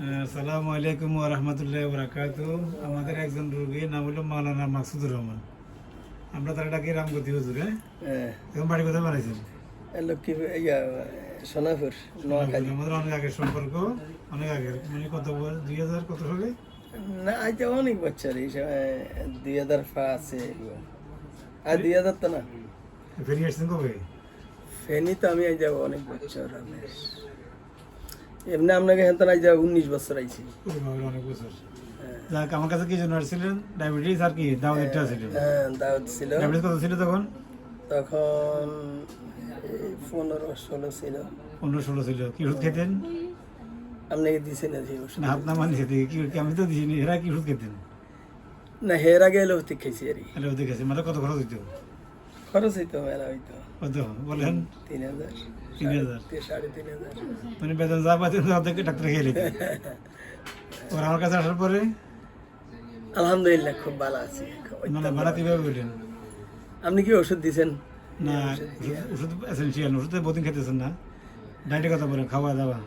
আসসালামু আলাইকুম রহমতুল্লাহ বরাকাত আমাদের একজন রোগী নাম হলো মাওলানা মাকসুদুর রহমান। আমরা তার ডাকি রামগতি হুজুর হ্যাঁ? এখন বাড়ি কোথায় বানাইছেন? লক্ষ্মী ইয়া সোনাপুর নোয়াখালী। আমাদের অনেক আগের সম্পর্ক অনেক আগের। মানে কত বছর দুই হাজার কত সালে না আজ অনেক বছর এই দুই হাজার পাঁচে আর দুই হাজার তো না। ফেরি আসছেন কবে? ফেনি তো আমি যাব অনেক বছর এমনি আপনাকে হেন আই যাব উনিশ বছর আইছি। অনেক বছর যাক আমার কাছে কি জন্য আসছিলেন ডায়াবেটিস আর কি দাওয়াতটা ছিল। হ্যাঁ দাওয়াত ছিল। ডায়াবেটিস কত ছিল তখন? তখন পনেরো ষোলো ছিল। পনেরো ষোলো ছিল। কি ওষুধ খেতেন? আপনাকে দিছে না যে ওষুধ? হাত না মানি খেতে কি আমি তো দিইনি এরা কি ওষুধ খেতেন? না হের এলো হতে খেয়েছি আর কি। ওদের কাছে মানে কত খরচ হইতো? খরচ হইতো মেলা হইতো। কত বলেন। তিন হাজার তিন হাজার। সাড়ে তিন হাজার। মানে বেতন যা পাতেন ডাক্তার খেয়ে নিতেন ওর আমার কাছে আসার পরে? আলহামদুলিল্লাহ খুব ভালো আছি। মানে কীভাবে বললেন? আপনি কি ওষুধ দিছেন না ওষুধ- ওষুধ এসেন্সিয়াল ওষুধ বহুদিন খেতেছেন না। ডায়েটের কথা বলেন খাওয়া দাওয়া।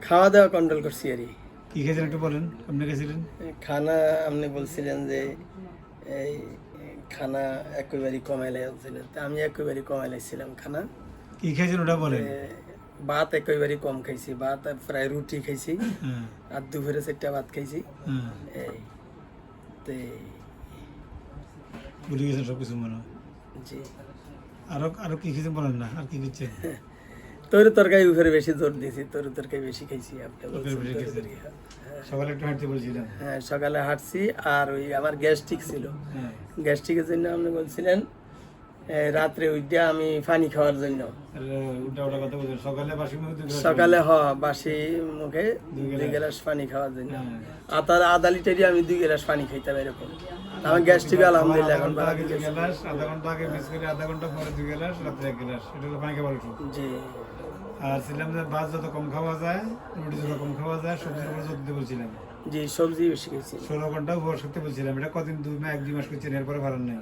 খাওয়া দাওয়া কন্ট্রোল করছি আর কি। কি খেয়েছেন একটু বলেন আপনি খেয়েছিলেন? খানা আপনি বলছিলেন যে এই খানা একেবারেই কমাইলে ছিলেন তা আমি একেবারেই কমাইলাইছিলাম খানা। কি খাইছেন ওটা বলেন? ভাত একেবারেই কম খাইছি। ভাত প্রায় রুটি খাইছি। আর দুপুরে চারটা ভাত খাইছি। এই তে ভুলে গেছেন সব কিছু মনে হয়। জি। আরও আরও কি খেয়েছেন বলেন না আর কি খেয়েছেন তরি তরকারি উপরে বেশি জোর দিয়েছি তরি তরকারি বেশি খাইছি হ্যাঁ। সকালে একটু হাঁটতে বলছিলেন? হ্যাঁ সকালে হাঁটছি আর ওই আমার গ্যাস্ট্রিক ছিল। হ্যাঁ। গ্যাস্ট্রিকের জন্য আপনি বলছিলেন রাত্রে উঠে আমি পানি খাওয়ার জন্য। সকালে বাসি মুখ দুই গ্লাস সকালে হ বাসি মুখে দুই গ্লাস। পানি খাওয়ার জন্য। হ্যাঁ। আর তার আধা লিটারই আমি দুই গ্লাস পানি খাইতাম এরকম। আমার গ্যাস্ট্রিক আলহামদুলিল্লাহ এখন আধা ঘণ্টা আগে আধা ঘণ্টা পরে দুই গ্লাস রাত্রে এক গ্লাস। এটা পানি খাবার জি। আর ছিলাম যে ভাত যত কম খাওয়া যায় রুটি যত কম খাওয়া যায় সবজির উপর জোর দিতে বলছিলাম। জি সবজি বেশি খেয়েছি ষোলো ঘণ্টা উপবাস করতে বলছিলাম। এটা কদিন দুই মাস এক দুই মাস করছেন এরপরে ভালো নেই।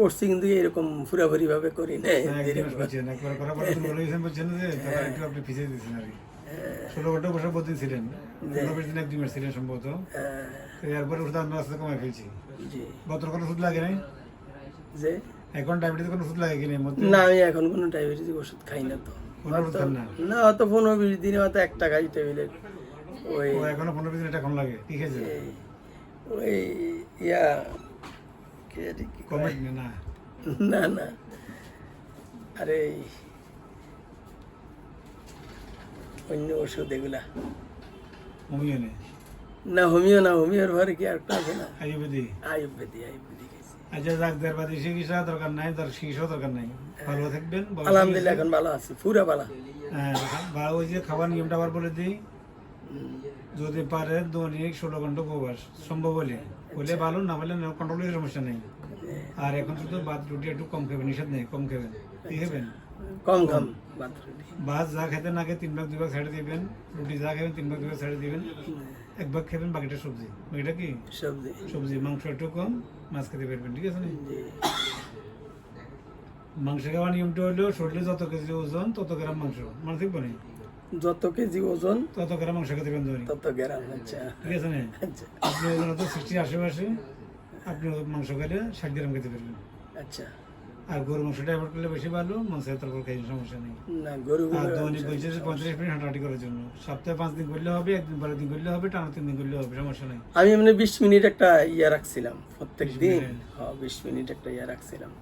করছি কিন্তু এরকম পুরাপুরি ভাবে করি না হ্যাঁ, মাস করছেন একবার করার পরে হয়ে গেছেন বলছেন যে একটু আপনি পিছিয়ে দিচ্ছেন আর কি। ষোলো ঘণ্টা বসে বহুদিন ছিলেন। পনেরো বিশ দিন এক দুই মাস ছিলেন সম্ভবত। হ্যাঁ, এরপরে ওষুধ আমরা আস্তে কমাই ফেলছি। বতর কোনো ওষুধ লাগে নাই? যে এখন ডায়াবেটিস কোনো ওষুধ লাগে কিনা না আমি এখন কোনো ডায়াবেটিস ওষুধ খাই না তো। না? অত পনেরো বিশ দিনে হয়তো একটা খাই টেবিলের ওই এখনও পনেরো বিশ দিন এটা কম লাগে। কি খেয়েছে? এই- ওই ইয়া না? না না। আরে অন্য ওষুধ এগুলা। হোমিও না হোমিও না হোমিওর ঘরে কি আর একটা আছে না? আয়ুর্বেদি আয়ুর্বেদি খাইছি আচ্ছা যাক দেড়বাদি চিকিৎসা দরকার নাই তার চিকিৎসা দরকার নাই। ভালো থাকবেন আলহামদুলিল্লাহ এখন ভালো আছি পুরা ভালো। হ্যাঁ, বা ওই যে খাবার নিয়মটা আবার বলে দিই যদি পারে দৈনিক ষোলো ঘণ্টা উপবাস সম্ভব হলে। হলে ভালো না হলে কন্ট্রোলের সমস্যা নেই। আর এখন শুধু ভাত রুটি একটু কম খাবেন নিষেধ নেই কম খাবেন। কি খাবেন? কম কম ভাত যা খেতে না খেয়ে তিন ভাগ দুই ভাগ ছেড়ে দিবেন রুটি যা খাবেন তিন ভাগ দুই ভাগ ছেড়ে দিবেন। এক ভাগ খাবেন বাকিটা সবজি। বাকিটা কি? সবজি। সবজি মাংস একটু কম মাছ খেতে পারবেন ঠিক আছে না? মাংস খাওয়ার নিয়মটা হলো শরীরে যত কেজি ওজন তত গ্রাম মাংস। মানে ঠিক বলে যত কেজি ওজন তত গ্রাম মাংস খেতে পারেন তত গ্রাম আচ্ছা। ঠিক আছে না? আচ্ছা। আপনি ওজন হতো সিক্সটি আশেপাশে আপনি মাংস খেলে ষাট গ্রাম খেতে পারবেন। আচ্ছা। আর গরু মাংসটা অ্যাভয়েড করলে বেশি ভালো মাংস খাইলে সমস্যা নেই। আর দৈনিক যে পঁয়ত্রিশ মিনিট হাঁটাহাঁটি করার জন্য। সপ্তাহে পাঁচ দিন করলে হবে একদিন পরের দিন করলে হবে টানা তিন দিন করলে হবে সমস্যা নেই। আমি এমনি বিশ মিনিট একটা ইয়া রাখছিলাম প্রত্যেক দিন। বিশ মিনিট একটা ইয়া রাখছিলাম।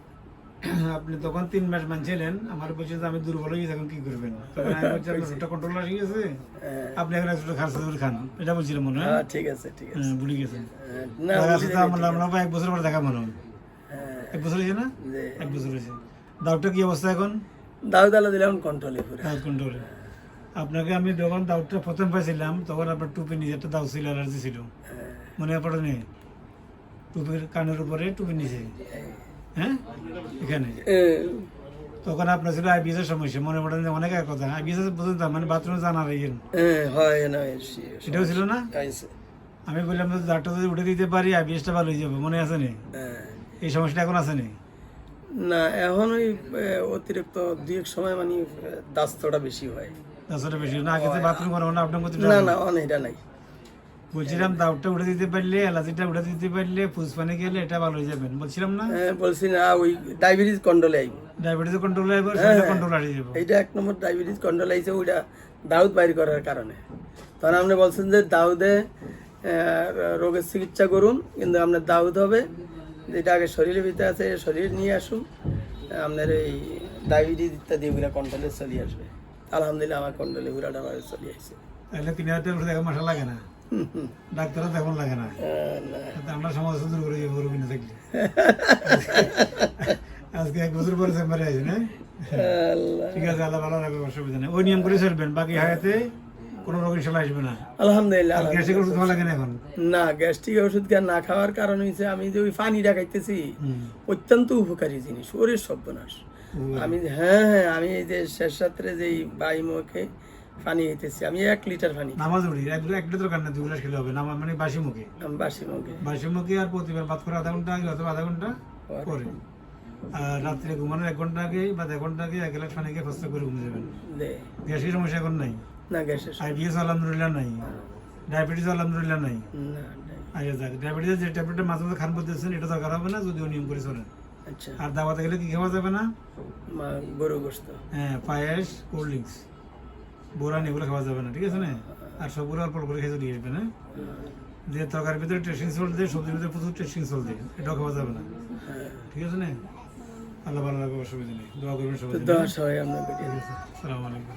আপনি তখন তিন মাস মানছিলেন আমার বলছে যে আমি দুর্বল হয়ে গেছি এখন কি করবেন? তখন আমি বলছি আপনার রোগটা কন্ট্রোল আসে গেছে? হ্যাঁ, আপনি এখন একটু খান খান। এটা বলছিলাম মনে হয়। হ্যাঁ ঠিক আছে ঠিক আছে। হ্যাঁ, ভুলে গেছেন না আমরা এক বছর পরে দেখা মনে হ্যাঁ, এক বছর হয়েছে না? এক বছর হয়েছে। কি অবস্থা এখন? দাউদ আলা দিলাম কন্ট্রোলে পুরো। দাউদ কন্ট্রোলে আপনাকে আমি যখন প্রথম পাইছিলাম তখন আপনার টুপি একটা দাউদ ছিল অ্যালার্জি ছিল। হ্যাঁ, মনে পড়ে নেই? টুপির কানের উপরে টুপি নিচে? হ্যাঁ। এখানে? তখন আপনার ছিল আইবিএস এর সমস্যা মনে পড়ে না অনেক এক কথা। আইবিএস বুঝতাম মানে বাথরুমে জানা রইয়েন এ, হয় না সেটাও ছিল না? আমি বললাম যে দাঁতটা যদি উঠে দিতে পারি আইবিএসটা ভালো হয়ে যাবে। মনে আছে নি? হ্যাঁ। এই সমস্যাটা এখন আছে নি? না এখন ওই অতিরিক্ত দুই এক সময় মানে দাস্তটা বেশি হয়। দশটা বেশি না আগে বাথরুম করাবো না আপনার করতে না না অন এটা নাই। বলছিলাম দাউটটা উঠে দিতে পারলে এলাচিটা উঠে দিতে পারলে ফুসপানি গেলে এটা ভালো হয়ে যাবেন বলছিলাম না? হ্যাঁ, বলছি না ওই ডায়াবেটিস কন্ট্রোলে আইব। ডায়াবেটিস কন্ট্রোল সেটা কন্ট্রোল আসে যাব। এইটা এক নম্বর ডায়াবেটিস কন্ট্রোল আইছে ওইটা দাউদ বাইর করার কারণে। তখন আপনি বলছেন যে দাউদে রোগের চিকিৎসা করুন কিন্তু আপনার দাউদ হবে। যেটা আগে শরীরের ভিতরে আছে শরীর নিয়ে আসুন। আপনার এই ডায়াবেটিস ইত্যাদি ওগুলো কন্ট্রোলে চলে আসবে। আলহামদুলিল্লাহ আমার কন্ট্রোলে ওগুলো আমার চলে আসছে। তাহলে তিন হাজার টাকা দেখা মাসা লাগে না। ডাক্তারও তেমন লাগে না। আমরা সমাজ সুন্দর করে যাব রোগী না থাকলে। আজকে এক বছর পরে চেম্বারে আছে না। ঠিক আছে আল্লাহ ভালো রাখবে অসুবিধা নেই। ওই নিয়ম করে চলবেন বাকি হায়াতে কোনো রোগ ইনশাল্লাহ আসবে না। আলহামদুলিল্লাহ গ্যাসের ওষুধ ভালো লাগে না এখন? না গ্যাস্ট্রিক ওষুধ না খাওয়ার কারণ হচ্ছে আমি যে ওই পানিটা খাইতেছি অত্যন্ত উপকারী জিনিস ওরের সর্বনাশ। আমি হ্যাঁ হ্যাঁ আমি এই যে শেষ রাত্রে যে বাই মুখে পানি খাইতেছি আমি এক লিটার পানি নামাজ উড়ি এক এক লিটার কান্না দুই গ্লাস খেলে হবে নামাজ মানে বাসি মুখে। বাসি মুখে। বাসি মুখে আর প্রতিবার বাদ করে আধা ঘণ্টা আগে অথবা আধা ঘণ্টা পরে। আর রাত্রে ঘুমানোর এক ঘণ্টা আগে বা এক ঘণ্টা আগে এক গ্লাস পানি খেয়ে ফস্ত করে ঘুমিয়ে যাবেন। গ্যাসের সমস্যা এখন নাই। না গ্যাসের আইবিএস আলহামদুলিল্লাহ নাই। ডায়াবেটিস আলহামদুলিল্লাহ নাই। আচ্ছা যাক ডায়াবেটিস যে ট্যাবলেটটা মাঝে মাঝে খান বলতেছেন এটা দরকার হবে না যদিও নিয়ম করে চলেন আচ্ছা। আর দাওয়াতে গেলে কি খাওয়া যাবে না? গরু গোস্ত। হ্যাঁ পায়েস কোল্ড ড্রিঙ্কস। বোরান এগুলো খাওয়া যাবে না ঠিক আছে না? আর সবগুলো অল্প অল্প করে খেয়ে চলে আসবে না যে তরকারির ভিতরে টেস্টিং সল্ট দেয় সবজির ভিতরে প্রচুর টেস্টিং সল্ট দেয় এটাও খাওয়া যাবে না। হ্যাঁ। ঠিক আছে না? আল্লাহ ভালো রাখবে অসুবিধা নেই। দোয়া করবেন সবাই দশ হয় আমরা আলাইকুম।